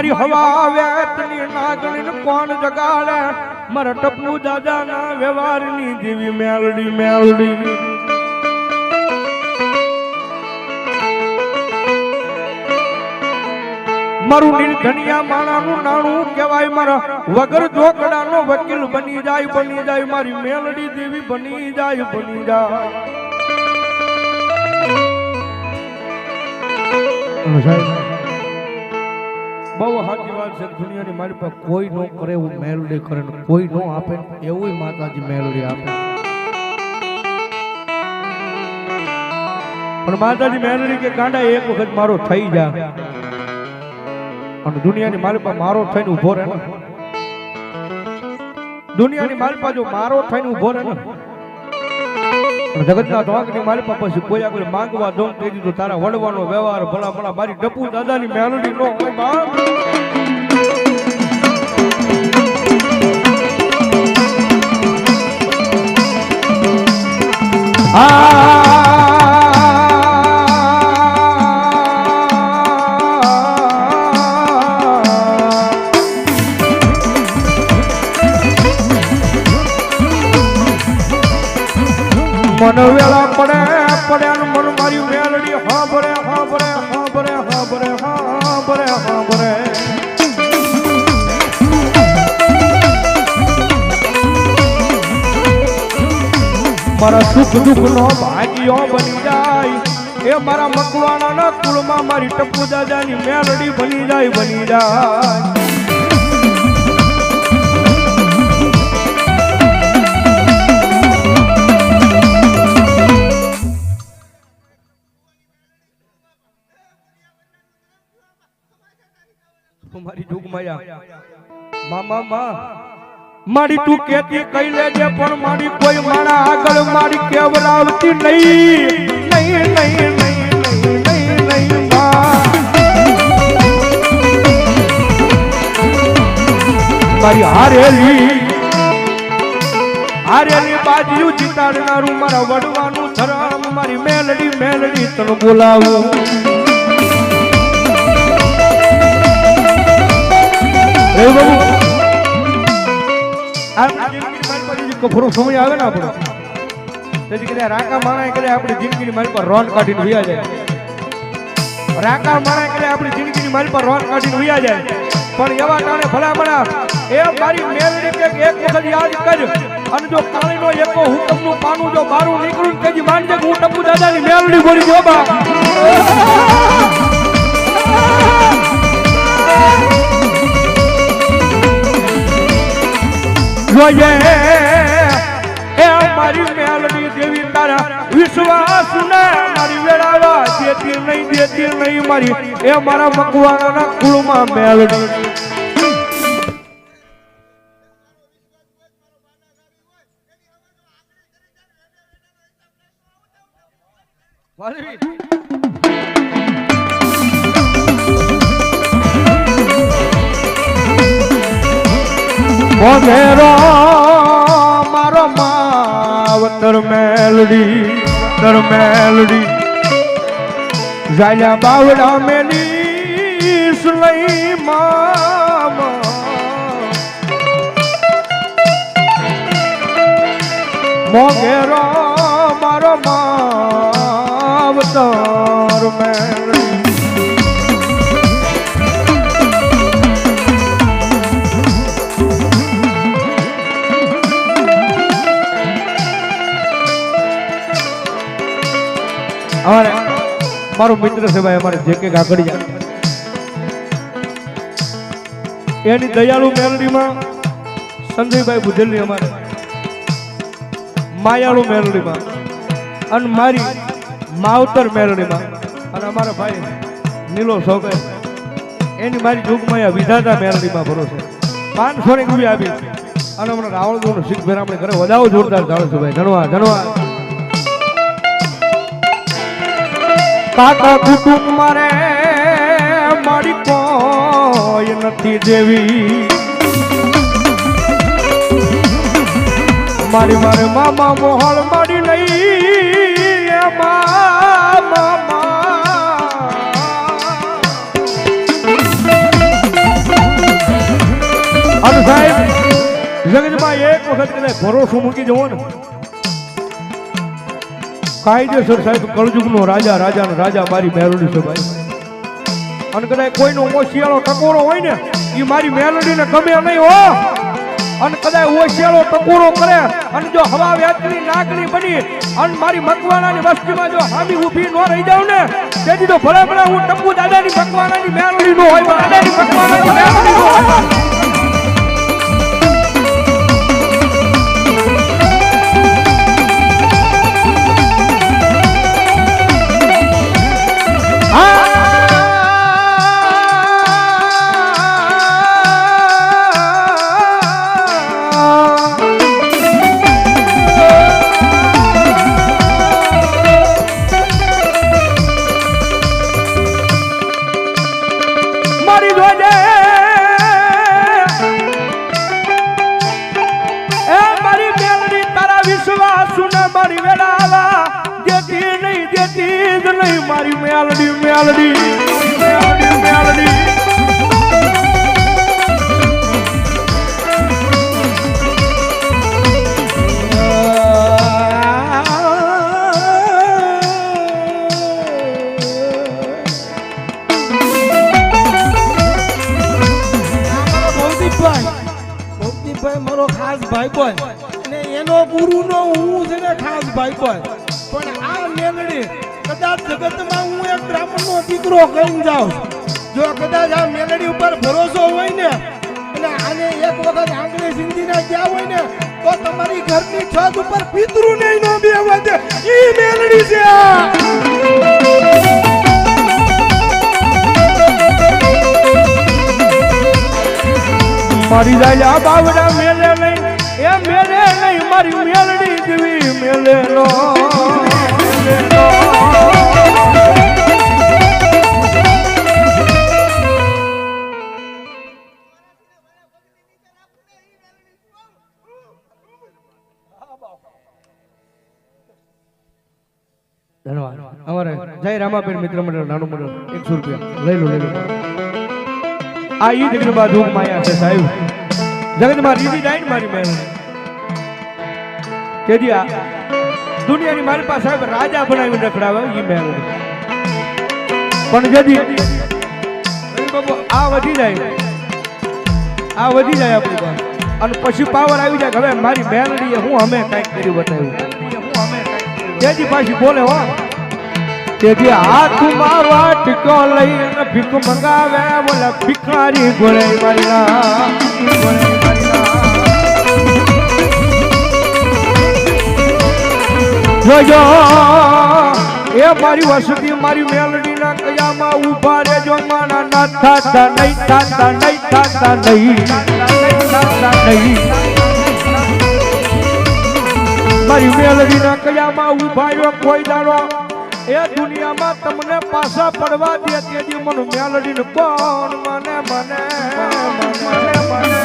મારી હવા વેતની નાગણી કોણ જગાડે? મારા ટપુ દાદાના વ્યવહારની જેવી મેલડી મેલડી. મારું નિર્ધનિયા માણાનું નાણું કહેવાય મારા વગર જોકડાનો વકીલ બની જાય બની જાય. મારી મેલડી દેવી બની જાય બની જાય. છે દુનિયાની મારી પાસે કોઈ નો કરે એવું મેલડી કરે કોઈ નો આપે એવું માતાજી મેલડી આપે. પણ માતાજી મેલડી કે કાંડા એક વખત મારો થઈ જા. અને દુનિયાની મારી પાસે મારો થઈને ઊભો રહે ને. દુનિયાની મારી પાસે મારો થઈને ઊભો રહે ને. જગતના ઢોંગની મારી પાસે પછી કોઈ આગળ માંગવા દો કહી દીધું, તારા વડવાનો વ્યવહાર ભલા ભલા, મારી ટપુ દાદાની મેલડી નો હોય બા આ મન વેળા પડે પડે મારા સુખ દુઃખ નો ભાગ્યો બની જાય. એ મારા મકવાણા ના કુળમાં મારી ટપુ દાદાની મેલડી બની જાય બની જાય. મારી જોગમાયા. મામા, માં. મારી તું કેતી કઈ લેજે પણ મારી કોઈ માણા આગળ મારી કેવરાવતી નહીં નહીં નહીં નહીં નહીં નહીં મારી હારેલી હારેલી બાજુ જીતાડનારું મારા વડવાનું ધરામ મારી મેલડી મેલડી તને બોલાવું કફરો સમય આવે ને આપણો. તેથી કદાચ રાકા માણા કદાચ આપણી જિંદગીની મારી પર રોન કાઢીને વયા જાય. રાકા માણા કદાચ આપણી જિંદગીની મારી પર રોન કાઢીને વયા જાય. પણ એવા ટાણે ભલા ભલા એ મારી મેલડી કે એક વખત યાદ કર. અને જો કાળીનો એકો હુકમનું પાનું જો બારું નીકળું તેજી માનજે હું ટપુ દાદાની મેલડી બોલી જો બા. જોઈએ એ મારી મેલડી દેવી તારા વિશ્વાસ ને મારી વેળાવા દેતી નહીં દેતી નહીં મારી. એ મારા મકવાના કુળમાં મેલડી. મારો માવતર મેલડી તર મેલડી. જાલ્યા બાવડા મેલી સુલઈ મામા મોઘેરો મારો માવતર મેલડી. અમારે મારો મિત્ર છે ભાઈ, અમારે જે કે કાકડિયા એની દયાળુ મેલડીમાં, સંજયભાઈ બુધેલની અમારે. માયાળુ મેલડીમાં અને મારી માવતર મેલડીમાં. અને અમારા ભાઈ નીલો સોગર. એની મારી જોગમાયા વિધાતા મેલડીમાં ભરોસે પાંચસો ની રૂપિયા આપી અને હમણાં રાવણ દોનો શીખ ભેર આપણે ઘરે વધાવો જોરદાર ચાલે છે ભાઈ. ધનવા ધનવા કાકા કુટુંબ મારે મારી કોઈ નથી દેવી. મારી મારે મામા મોહળ મારી લઈ અને સાહેબ, લગ્નમાં એક વખત કદાચ ભરોસો મૂકી જવો ને. કાયદેસર સાહેબ, કળજુગનો રાજા, રાજાનો રાજા, મારી મેલોડી છે ભાઈ. અને કદાચ કોઈનો ઓશિયાળો ટકોરો હોય ને એ મારી મેલોડીને ગમે નહીં હો. અને કદાચ ઓશિયાળો ટકોરો કરે, અને જો હવા વેચની નાગની બની, અને મારી મકવાણાની વસ્તીમાં જો હામી ઊભી ન રહી જાઉં ને, તેથી તો ભલે ભલે હું ટપુ દાદાની મકવાણાની મેલોડી નો હોય દાદાની મકવાણાની મેલોડી નો હોય. કદાચ જગતમાં હું એક બ્રાહ્મણનો દીકરો કહીને જાઉં. જો કદાચ આ મેલડી ઉપર ભરોસો હોય ને, અને આને એક વખત આંગળી સિંધીને ગયા હોય ને, તો તમારી ઘરની છત ઉપર પિતરું નહીં નો બે વધે ઈ મેલડી છે. આ મારી રાજા બાવડા મેલે નહીં, એ મેલે નહીં, મારી મેલડી જેવી મેલે નો અમારે જય રામાબેન મિત્ર મંડળ, નાનું મંડળ, એકસો રૂપિયા. લઈ લો લઈ લો. આ ઈ જગતમાં ધૂપ માયા છે, સાહેબ. જગતમાં રીધી જાય ને મારી મેં કે આ દુનિયાની મારી પાસે સાહેબ રાજા બનાવીને રખડાવે, ઈ મેં પણ જદી બાબુ આ વધી જાય, આ વધી જાય આપણી પાસે. અને પછી પાવર આવી જાય હવે મારી મેલડીએ હું અમે કંઈક કર્યું બતાવ્યું. તેથી પાછી બોલે હો. તેથી હાથમાં વાટકો લઈને ભીખ મંગાવે, બોલે, ભિખારી ગોળે મારી મારી. જોજો એ મારી વસતી, મારી મેલડી ના કયામાં ઊભા રેજો માના ના થાતા નહીં થાતા નહીં થાતા નહીં થાતા નહીં મારી મેલડી ના કયામાં ઊભા કોઈ દાડો એ દુનિયામાં તમને પાછા પડવા દે તેથી મને મેલડી ને કોણ મને મને મને મને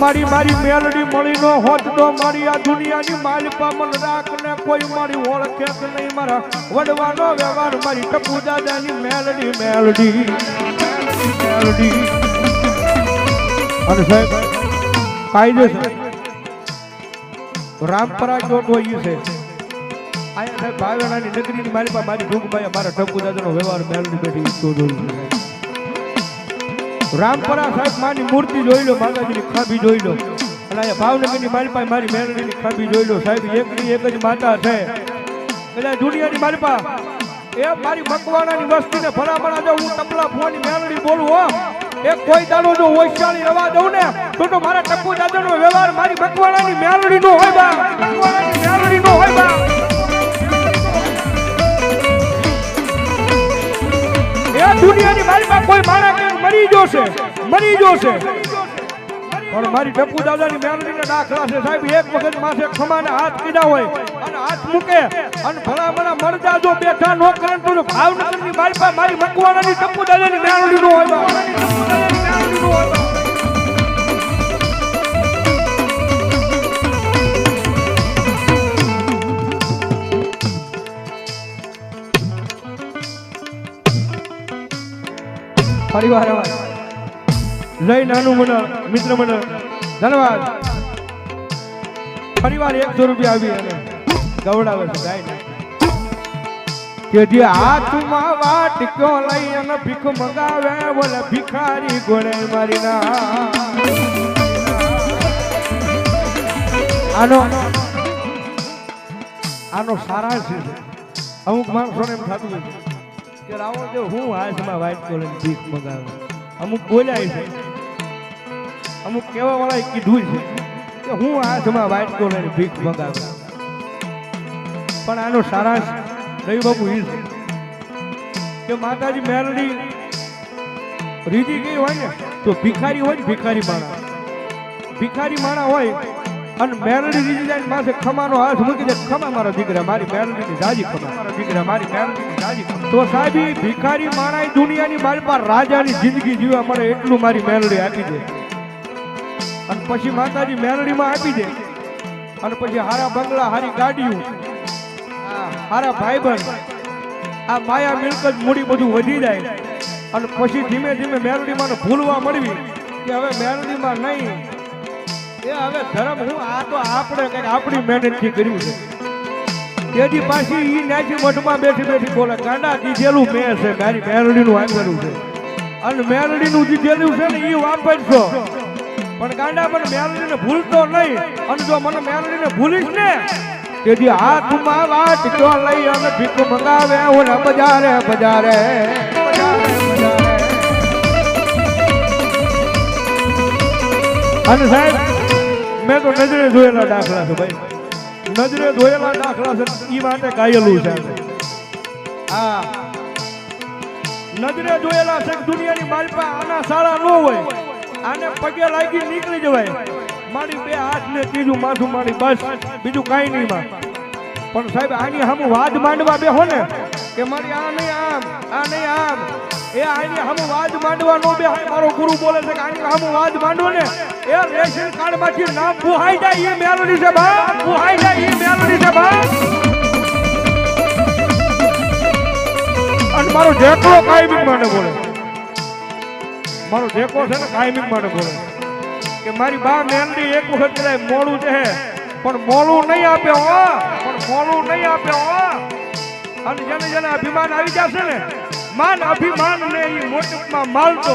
મારી મારી મેલડી મળી નો હોત તો મારી આ દુનિયાની માલિકા મન રાખ ને કોઈ મારી ઓળખે નહીં. મારા વડવાનો વ્યવહાર મારી ટપુ દાદાની મેલડી મેલડી મેલડી. અને સાહેબ, કાયદેસર. રામપરા ગોઠવાયું છે. અહીંયા ભાવેણાની નગરીની મારી પાસે મારી ભૂખભાઈ મારા ટપુ દાદાનો વ્યવહાર મેળવી બેઠી તો રામપરા સાહેબ માની મૂર્તિ જોઈ લો, માતાજીની ખાભી જોઈ લો. અને અહીંયા ભાવનગરની મારી પાસે મારી મેળવીની ખાભી જોઈ લો. સાહેબ, એકની એક જ માતા છે. એટલે દુનિયાની મારી પાસે એ મારી મકવાણાની વસ્તીને ભલામણા જો હું તબલા ફોની મેળવી બોલું હો એ કોઈ દાડો જો વૈશાળી રવા દઉં ને, તો તો મારા ટપ્પુ દાદાનો વ્યવહાર મારી મકવાણાની મેળડી નો હોય બા. મકવાણાની મેલડી નો હોય બા. એ દુનિયાની મારી કોઈ માણસ મરી જોશે મરી જોશે પણ મારી ટપુ દાદાની મેલડીના દાખલા છે સાહેબ, એક વખત માથે ખમાને હાથ કીધા હોય અને હાથ મૂકે અને ભલા ભલા મરજા જો બેઠા નો કરે તો ભાવનગરની પાસે મારી મકવાણાની ટપુ દાદાની મેલડી નો હોય બા. ટપુ જય નાનું મંડળ મિત્ર મંડળ ધન્યવાદ. ફરીવાર એકસો રૂપિયા આવી અને ગવડાવે છે ગાયને કે જે હાથમાં વાટક્યો લઈ અને ભીખ મંગાવે, બોલે, ભિખારી ગોળે મારી ના. આનો આનો સારાંશ છે. અમુક માણસોને એમ થતું હોય કે, રાવણ દેવ હું હાથમાં વાઇટ કોલર ભીખ મંગાવે? અમુક બોલ્યા છે. અમુક કેવા વાળા કીધું છે કે હું હાથમાં વાઇટ કોલર ભીખ મંગાવે. પણ આનો સારાંશ રવિ બાબુ છે કે માતાજી મેલડી રીધી ગઈ હોય ને, તો ભિખારી હોય ભિખારી માણા. ભિખારી માણા હોય અને મેલડી રીધી જાય માથે ખમાનો હાથ મૂકી દે, ખમા મારા દીકરા, મારી મેલડીની જાજી ખમા. મારા દીકરા, મારી મેલડીની જાજી તો સાહેબ ભિખારી માણા દુનિયાની મારી પાસે રાજાની જિંદગી જીવવા મળે એટલું મારી મેલડી આપી દે. અને પછી માતાજી મેરડીમાં આપી દે. અને પછી હારા બંગલા, હારી ગાડીઓ, હારા ભાઈબંધ, આ માયા મિલકત મૂડી બધું વધી જાય. અને પછી ધીમે ધીમે મેરડીમાં ભૂલવા મળવી કે હવે મેરડીમાં નહીં. એ હવે ધર્મ હું, આ તો આપણે કંઈક આપણી મહેનતથી કર્યું છે. તેથી પાછી ઈ નાચી મઠમાં બેઠી બેઠી બોલે, ગાંડા દીધેલું મેં છે મારી મેરડીનું વાપર્યું છે. અને મેરડીનું દીધેલું છે ને એ વાપરશો. પણ ગાંડા પણ મેલડીને ભૂલતો નહીં. અને જો મને મેલડીને ભૂલીશ ને, તેથી હાથમાં વાટ જો લઈ અને ભીખ મંગાવે, ઓને બજારે બજારે. અને સાહેબ, મેં તો નજરે જોયેલા દાખલા છે ભાઈ. નજરે જોયેલા દાખલા છે, ઈ માટે ગાયેલું છે. આ નજરે જોયેલા છે દુનિયાની માલપા આના સારા ન હોય. આને પગે લાગી નીકળી જવાય. મારી બે હાથ ને ત્રીજું માથું મારી બસ, બીજું કાંઈ નહીં માં. પણ સાહેબ, આની હમ વાદ માંડવા બેહો ને, કે મારી આ નહીં આમ, આ નહીં આમ. એ આની હમ વાદ માંડવા નો બે મારો ગુરુ બોલે છે કે આની હમ વાદ માંડવો ને, એ રેશન કાર્ડમાંથી નામ ફુહાઈ જાય એ મેલોડી છે બા, ફુહાઈ જાય એ મેલોડી છે બા. અને મારો જેટલો કાયમી માટે બોલે. મારો જેકો છે ને કાયમી માટે બોલે કે મારી બા મેલડી એક વખત કદાચ મોડું છે પણ મોડું નહીં આપે હો પણ મોડું નહીં આપે હો. અને જેને જેને અભિમાન આવી જશે ને માન અભિમાન ને એ મોટમાં માલતો.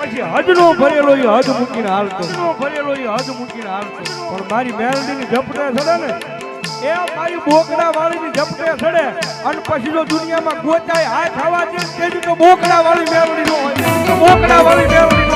પછી હજનો ભરેલો એ હજ મૂકીને હાલતો. હજનો ભરેલો એ હજ મૂકીને હાલતો. પણ મારી મેલડીની ઝપટે છે ને એ મારી બોકડા વાળીની ઝપટે ચડે. અને પછી જો દુનિયામાં ગોચાય, હાથ ખાવા દે તેથી તો બોકડા વાળી મેલડી નો હોય. બોકડા વાળી મેલડી